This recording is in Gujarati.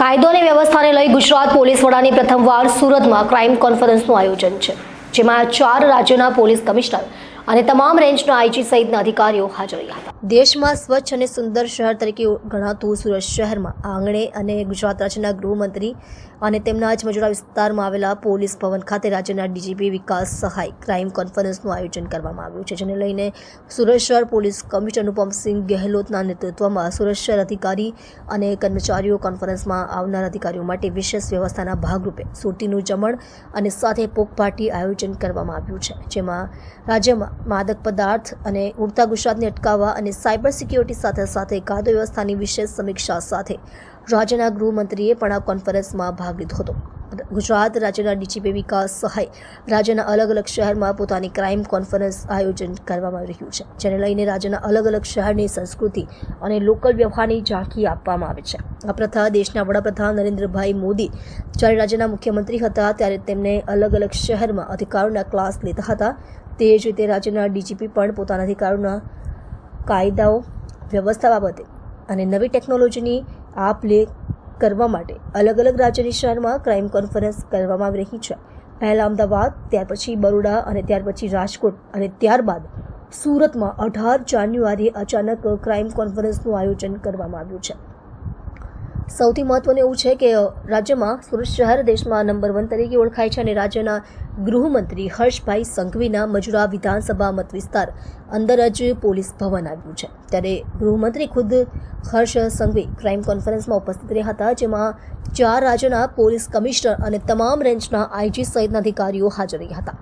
કાયદો અને વ્યવસ્થાને લઈ ગુજરાત પોલીસ વડાની પ્રથમવાર સુરતમાં ક્રાઇમ કોન્ફરન્સનું આયોજન છે, જેમાં ચાર રાજ્યોના પોલીસ કમિશનર અને તમામ રેન્જના આઈજી સહિતના અધિકારીઓ હાજર રહ્યા હતા. દેશમાં સ્વચ્છ અને સુંદર શહેર તરીકે ગણાતું સુરત શહેરમાં આંગણે અને ગુજરાત રાજ્યના ગૃહમંત્રી અને તેમના જ મજૂરા વિસ્તારમાં આવેલા પોલીસ ભવન ખાતે રાજ્યના ડીજીપી વિકાસ સહાય ક્રાઇમ કોન્ફરન્સનું આયોજન કરવામાં આવ્યું છે, જેને લઈને સુરત શહેર પોલીસ કમિશનર અનુપમસિંહ ગેહલોતના નેતૃત્વમાં સુરત શહેર અધિકારી અને કર્મચારીઓ કોન્ફરન્સમાં આવનાર અધિકારીઓ માટે વિશેષ વ્યવસ્થાના ભાગરૂપે સુરતીનું જમણ અને સાથે પોક પાર્ટી આયોજન કરવામાં આવ્યું છે, જેમાં રાજ્યમાં માદક પદાર્થ અને ઉડતા ગુજરાતને અટકાવવા અને સાયબર સિક્યોરિટી સાથે સાથે કાયદો વ્યવસ્થાની વિશેષ સમીક્ષા સાથે રાજ્યના ગૃહમંત્રીએ પણ આ કોન્ફરન્સમાં ભાગ લીધો હતો. ગુજરાત રાજ્યના ડીજીપી વિકાસ સહાય રાજ્યના અલગ અલગ શહેરમાં પોતાની ક્રાઇમ કોન્ફરન્સ આયોજન કરવામાં આવી રહ્યું છે, જેને લઈને રાજ્યના અલગ અલગ શહેરની સંસ્કૃતિ અને લોકલ વ્યવહારની ઝાંખી આપવામાં આવે છે. આ પ્રથા દેશના વડાપ્રધાન નરેન્દ્રભાઈ મોદી જ્યારે રાજ્યના મુખ્યમંત્રી હતા ત્યારે તેમને અલગ અલગ શહેરમાં અધિકારોના ક્લાસ લેતા હતા. તે જ રીતે રાજ્યના ડીજીપી પણ પોતાના અધિકારોના કાયદાઓ, વ્યવસ્થા બાબતે અને નવી ટેકનોલોજીની આપ લે કરવા માટે અલગ અલગ રાજ્યની શહેરમાં ક્રાઇમ કોન્ફરન્સ કરવામાં આવી રહી છે. પહેલાં અમદાવાદ, ત્યાર પછી બરોડા અને ત્યાર પછી રાજકોટ અને ત્યારબાદ સુરતમાં અઢાર જાન્યુઆરીએ અચાનક ક્રાઇમ કોન્ફરન્સનું આયોજન કરવામાં આવ્યું છે. સૌથી મહત્વનું એવું છે કે રાજ્યમાં સુરત શહેર દેશમાં નંબર વન તરીકે ઓળખાય છે અને રાજ્યના ગૃહમંત્રી હર્ષભાઈ સંઘવીના મજુરા વિધાનસભા મત વિસ્તાર અંદર જ પોલીસ ભવન આવ્યું છે. ત્યારે ગૃહમંત્રી ખુદ હર્ષ સંઘવી ક્રાઇમ કોન્ફરન્સમાં ઉપસ્થિત રહ્યા હતા, જેમાં ચાર રાજ્યના પોલીસ કમિશનર અને તમામ રેન્જના આઈજી સહિતના અધિકારીઓ હાજર રહ્યા હતા.